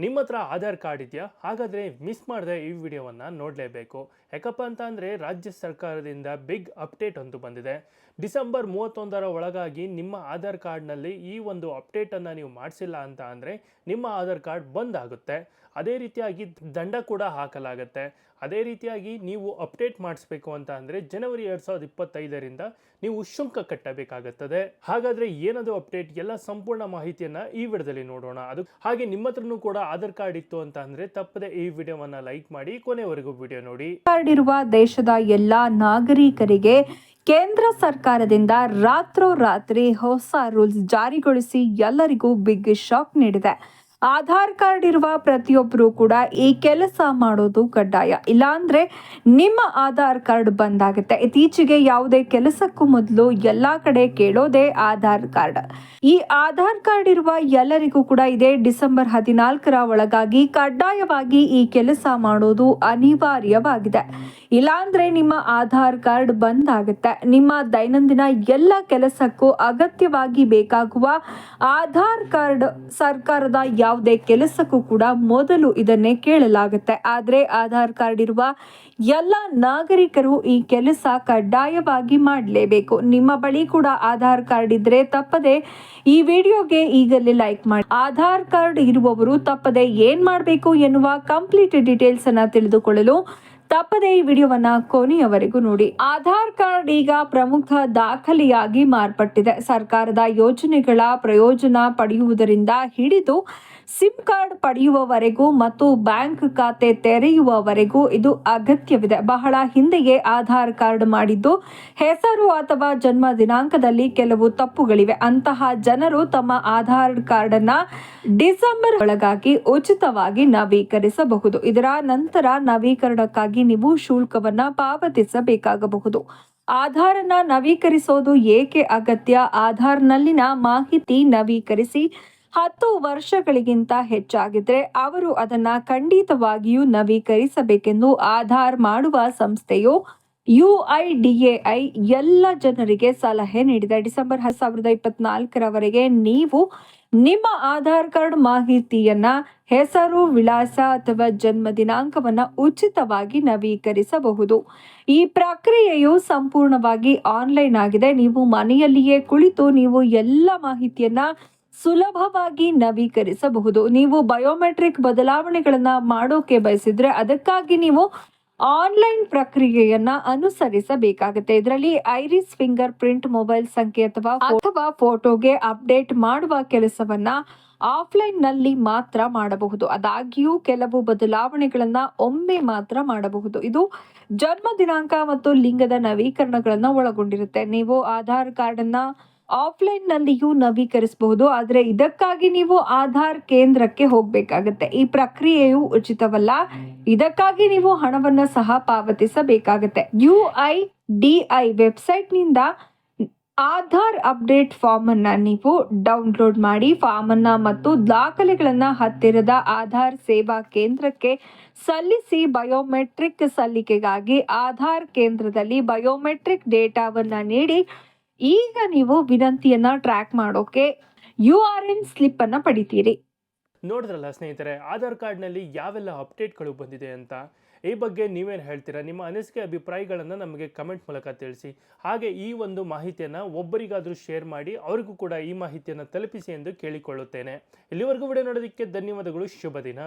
ನಿಮ್ಮ ಹತ್ರ ಆಧಾರ್ ಕಾರ್ಡ್ ಇದೆಯಾ? ಹಾಗಾದರೆ ಮಿಸ್ ಮಾಡದೆ ಈ ವಿಡಿಯೋವನ್ನು ನೋಡಲೇಬೇಕು. ಯಾಕಪ್ಪ ಅಂತ ಅಂದರೆ ರಾಜ್ಯ ಸರ್ಕಾರದಿಂದ ಬಿಗ್ ಅಪ್ಡೇಟ್ ಅಂತ ಬಂದಿದೆ. ಡಿಸೆಂಬರ್ ಮೂವತ್ತೊಂದರ ಒಳಗಾಗಿ ನಿಮ್ಮ ಆಧಾರ್ ಕಾರ್ಡ್ನಲ್ಲಿ ಈ ಒಂದು ಅಪ್ಡೇಟನ್ನು ನೀವು ಮಾಡಿಸಿಲ್ಲ ಅಂತ ಅಂದರೆ ನಿಮ್ಮ ಆಧಾರ್ ಕಾರ್ಡ್ ಬಂದ್ ಆಗುತ್ತೆ. ಅದೇ ರೀತಿಯಾಗಿ ದಂಡ ಕೂಡ ಹಾಕಲಾಗುತ್ತೆ. ಅದೇ ರೀತಿಯಾಗಿ ನೀವು ಅಪ್ಡೇಟ್ ಮಾಡಿಸ್ಬೇಕು ಅಂತ ಅಂದರೆ ಜನವರಿ ಎರಡು ಸಾವಿರದ ಇಪ್ಪತ್ತೈದರಿಂದ ನೀವು ಶುಲ್ಕ ಕಟ್ಟಬೇಕಾಗುತ್ತದೆ. ಹಾಗಾದರೆ ಏನದು ಅಪ್ಡೇಟ್ ಎಲ್ಲ ಸಂಪೂರ್ಣ ಮಾಹಿತಿಯನ್ನು ಈ ವಿಡದಲ್ಲಿ ನೋಡೋಣ. ಅದು ಹಾಗೆ ನಿಮ್ಮ ಹತ್ರನೂ ಕೂಡ ಆಧಾರ್ ಕಾರ್ಡ್ ಇತ್ತು ಅಂತ ಅಂದ್ರೆ ತಪ್ಪದೆ ಈ ವಿಡಿಯೋವನ್ನ ಲೈಕ್ ಮಾಡಿ ಕೊನೆವರೆಗೂ ವಿಡಿಯೋ ನೋಡಿ. ಕಾರ್ಡ್ ಇರುವ ದೇಶದ ಎಲ್ಲಾ ನಾಗರಿಕರಿಗೆ ಕೇಂದ್ರ ಸರ್ಕಾರದಿಂದ ರಾತ್ರೋರಾತ್ರಿ ಹೊಸ ರೂಲ್ಸ್ ಜಾರಿಗೊಳಿಸಿ ಎಲ್ಲರಿಗೂ ಬಿಗ್ ಶಾಕ್ ನೀಡಿದೆ. ಆಧಾರ್ ಕಾರ್ಡ್ ಇರುವ ಪ್ರತಿಯೊಬ್ಬರು ಕೂಡ ಈ ಕೆಲಸ ಮಾಡೋದು ಕಡ್ಡಾಯ. ಇಲ್ಲಾಂದ್ರೆ ನಿಮ್ಮ ಆಧಾರ್ ಕಾರ್ಡ್ ಬಂದಾಗುತ್ತೆ. ಇತ್ತೀಚೆಗೆ ಯಾವುದೇ ಕೆಲಸಕ್ಕೂ ಮೊದಲು ಎಲ್ಲ ಕಡೆ ಕೇಳೋದೇ ಆಧಾರ್ ಕಾರ್ಡ್. ಈ ಆಧಾರ್ ಕಾರ್ಡ್ ಇರುವ ಎಲ್ಲರಿಗೂ ಕೂಡ ಇದೇ ಡಿಸೆಂಬರ್ ಹದಿನಾಲ್ಕರ ಒಳಗಾಗಿ ಕಡ್ಡಾಯವಾಗಿ ಈ ಕೆಲಸ ಮಾಡೋದು ಅನಿವಾರ್ಯವಾಗಿದೆ. ಇಲ್ಲಾಂದ್ರೆ ನಿಮ್ಮ ಆಧಾರ್ ಕಾರ್ಡ್ ಬಂದಾಗುತ್ತೆ. ನಿಮ್ಮ ದೈನಂದಿನ ಎಲ್ಲ ಕೆಲಸಕ್ಕೂ ಅಗತ್ಯವಾಗಿ ಬೇಕಾಗುವ ಆಧಾರ್ ಕಾರ್ಡ್ ಸರ್ಕಾರದ ಯಾವುದೇ ಕೆಲಸಕ್ಕೂ ಕೂಡ ಮೊದಲು ಇದನ್ನೇ ಕೇಳಲಾಗುತ್ತೆ. ಆದರೆ ಆಧಾರ್ ಕಾರ್ಡ್ ಇರುವ ಎಲ್ಲ ನಾಗರಿಕರು ಈ ಕೆಲಸ ಕಡ್ಡಾಯವಾಗಿ ಮಾಡಲೇಬೇಕು. ನಿಮ್ಮ ಬಳಿ ಕೂಡ ಆಧಾರ್ ಕಾರ್ಡ್ ಇದ್ರೆ ತಪ್ಪದೆ ಈ ವಿಡಿಯೋಗೆ ಈಗಲೇ ಲೈಕ್ ಮಾಡಿ. ಆಧಾರ್ ಕಾರ್ಡ್ ಇರುವವರು ತಪ್ಪದೆ ಏನ್ ಮಾಡಬೇಕು ಎನ್ನುವ ಕಂಪ್ಲೀಟ್ ಡೀಟೇಲ್ಸ್ ಅನ್ನ ತಿಳಿದುಕೊಳ್ಳಲು ತಪ್ಪದೆ ಈ ವಿಡಿಯೋವನ್ನ ಕೊನೆಯವರೆಗೂ ನೋಡಿ. ಆಧಾರ್ ಕಾರ್ಡ್ ಈಗ ಪ್ರಮುಖ ದಾಖಲೆಯಾಗಿ ಮಾರ್ಪಟ್ಟಿದೆ. ಸರ್ಕಾರದ ಯೋಜನೆಗಳ ಪ್ರಯೋಜನ ಪಡೆಯುವುದರಿಂದ ಹಿಡಿದು ಸಿಮ್ ಕಾರ್ಡ್ ಪಡೆಯುವವರೆಗೂ ಮತ್ತು ಬ್ಯಾಂಕ್ ಖಾತೆ ತೆರೆಯುವವರೆಗೂ ಇದು ಅಗತ್ಯವಿದೆ. ಬಹಳ ಹಿಂದೆಯೇ ಆಧಾರ್ ಕಾರ್ಡ್ ಮಾಡಿದ್ದು ಹೆಸರು ಅಥವಾ ಜನ್ಮ ದಿನಾಂಕದಲ್ಲಿ ಕೆಲವು ತಪ್ಪುಗಳಿವೆ. ಅಂತಹ ಜನರು ತಮ್ಮ ಆಧಾರ್ ಕಾರ್ಡ್ ಅನ್ನ ಡಿಸೆಂಬರ್ ಒಳಗಾಗಿ ಉಚಿತವಾಗಿ ನವೀಕರಿಸಬಹುದು. ಇದರ ನಂತರ ನವೀಕರಣಕ್ಕಾಗಿ ನೀವು ಶುಲ್ಕವನ್ನ ಪಾವತಿಸಬೇಕಾಗಬಹುದು. ಆಧಾರನ ನವೀಕರಿಸೋದು ಏಕೆ ಅಗತ್ಯ? ಆಧಾರ್ನಲ್ಲಿನ ಮಾಹಿತಿ ನವೀಕರಿಸಿ ಹತ್ತು ವರ್ಷಗಳಿಗಿಂತ ಹೆಚ್ಚಾಗಿದ್ರೆ ಅವರು ಅದನ್ನ ಖಂಡಿತವಾಗಿಯೂ ನವೀಕರಿಸಬೇಕೆಂದು ಆಧಾರ್ ಮಾಡುವ ಸಂಸ್ಥೆಯು ಯುಐಡಿಎಐ ಎಲ್ಲ ಜನರಿಗೆ ಸಲಹೆ ನೀಡಿದೆ. ಡಿಸೆಂಬರ್ ಹತ್ತು ಸಾವಿರದ ಇಪ್ಪತ್ನಾಲ್ಕರವರೆಗೆ ನೀವು ನಿಮ್ಮ ಆಧಾರ್ ಕಾರ್ಡ್ ಮಾಹಿತಿಯನ್ನ ಹೆಸರು, ವಿಳಾಸ ಅಥವಾ ಜನ್ಮ ದಿನಾಂಕವನ್ನು ಉಚಿತವಾಗಿ ನವೀಕರಿಸಬಹುದು. ಈ ಪ್ರಕ್ರಿಯೆಯು ಸಂಪೂರ್ಣವಾಗಿ ಆನ್ಲೈನ್ ಆಗಿದೆ. ನೀವು ಮನೆಯಲ್ಲಿಯೇ ಕುಳಿತು ನೀವು ಎಲ್ಲ ಮಾಹಿತಿಯನ್ನ ಸುಲಭವಾಗಿ ನವೀಕರಿಸಬಹುದು. ನೀವು ಬಯೋಮೆಟ್ರಿಕ್ ಬದಲಾವಣೆಗಳನ್ನು ಮಾಡೋಕೆ ಬಯಸಿದ್ರೆ ಅದಕ್ಕಾಗಿ ನೀವು ಆನ್ಲೈನ್ ಪ್ರಕ್ರಿಯೆಯನ್ನ ಅನುಸರಿಸಬೇಕಾಗುತ್ತೆ. ಇದರಲ್ಲಿ ಐರಿಸ್ ಫಿಂಗರ್ ಪ್ರಿಂಟ್ ಮೊಬೈಲ್ ಸಂಖ್ಯೆ ಅಥವಾ ಅಥವಾ ಫೋಟೋಗೆ ಅಪ್ಡೇಟ್ ಮಾಡುವ ಕೆಲಸವನ್ನ ಆಫ್ಲೈನ್ನಲ್ಲಿ ಮಾತ್ರ ಮಾಡಬಹುದು. ಆದಾಗ್ಯೂ ಕೆಲವು ಬದಲಾವಣೆಗಳನ್ನ ಒಮ್ಮೆ ಮಾತ್ರ ಮಾಡಬಹುದು. ಇದು ಜನ್ಮ ದಿನಾಂಕ ಮತ್ತು ಲಿಂಗದ ನವೀಕರಣಗಳನ್ನ ಒಳಗೊಂಡಿರುತ್ತೆ. ನೀವು ಆಧಾರ್ ಕಾರ್ಡ್ ಅನ್ನ ಆಫ್ಲೈನ್ ನಲ್ಲಿಯೂ ನವೀಕರಿಸಬಹುದು. ಆದರೆ ಇದಕ್ಕಾಗಿ ನೀವು ಆಧಾರ್ ಕೇಂದ್ರಕ್ಕೆ ಹೋಗ್ಬೇಕಾಗತ್ತೆ. ಈ ಪ್ರಕ್ರಿಯೆಯು ಉಚಿತವಲ್ಲ. ಇದಕ್ಕಾಗಿ ನೀವು ಹಣವನ್ನು ಸಹ ಪಾವತಿಸಬೇಕಾಗತ್ತೆ. ಯು ಐ ಡಿ ಐ ವೆಬ್ಸೈಟ್ನಿಂದ ಆಧಾರ್ ಅಪ್ಡೇಟ್ ಫಾರ್ಮ್ ಅನ್ನ ನೀವು ಡೌನ್ಲೋಡ್ ಮಾಡಿ ಫಾರ್ಮ್ ಅನ್ನ ಮತ್ತು ದಾಖಲೆಗಳನ್ನ ಹತ್ತಿರದ ಆಧಾರ್ ಸೇವಾ ಕೇಂದ್ರಕ್ಕೆ ಸಲ್ಲಿಸಿ ಬಯೋಮೆಟ್ರಿಕ್ ಸಲ್ಲಿಕೆಗಾಗಿ ಆಧಾರ್ ಕೇಂದ್ರದಲ್ಲಿ ಬಯೋಮೆಟ್ರಿಕ್ ಡೇಟಾವನ್ನು ನೀಡಿ ಈಗ ನೀವು ವಿನಂತಿಯನ್ನ ಟ್ರ್ಯಾಕ್ ಮಾಡೋಕೆ ಯು ಆರ್ ಎನ್ ಸ್ಲಿಪ್ ಅನ್ನ ಪಡಿತೀರಿ. ನೋಡಿದ್ರಲ್ಲ ಸ್ನೇಹಿತರೆ, ಆಧಾರ್ ಕಾರ್ಡ್ನಲ್ಲಿ ಯಾವೆಲ್ಲ ಅಪ್ಡೇಟ್ಗಳು ಬಂದಿದೆ ಅಂತ? ಈ ಬಗ್ಗೆ ನೀವೇನು ಹೇಳ್ತೀರಾ? ನಿಮ್ಮ ಅನಿಸಿಕೆ ಅಭಿಪ್ರಾಯಗಳನ್ನು ನಮಗೆ ಕಮೆಂಟ್ ಮೂಲಕ ತಿಳಿಸಿ. ಹಾಗೆ ಈ ಒಂದು ಮಾಹಿತಿಯನ್ನು ಒಬ್ಬರಿಗಾದರೂ ಶೇರ್ ಮಾಡಿ ಅವರಿಗೂ ಕೂಡ ಈ ಮಾಹಿತಿಯನ್ನು ತಲುಪಿಸಿ ಎಂದು ಕೇಳಿಕೊಳ್ಳುತ್ತೇನೆ. ಇಲ್ಲಿವರೆಗೂ ವಿಡಿಯೋ ನೋಡೋದಕ್ಕೆ ಧನ್ಯವಾದಗಳು, ಶುಭ ದಿನ.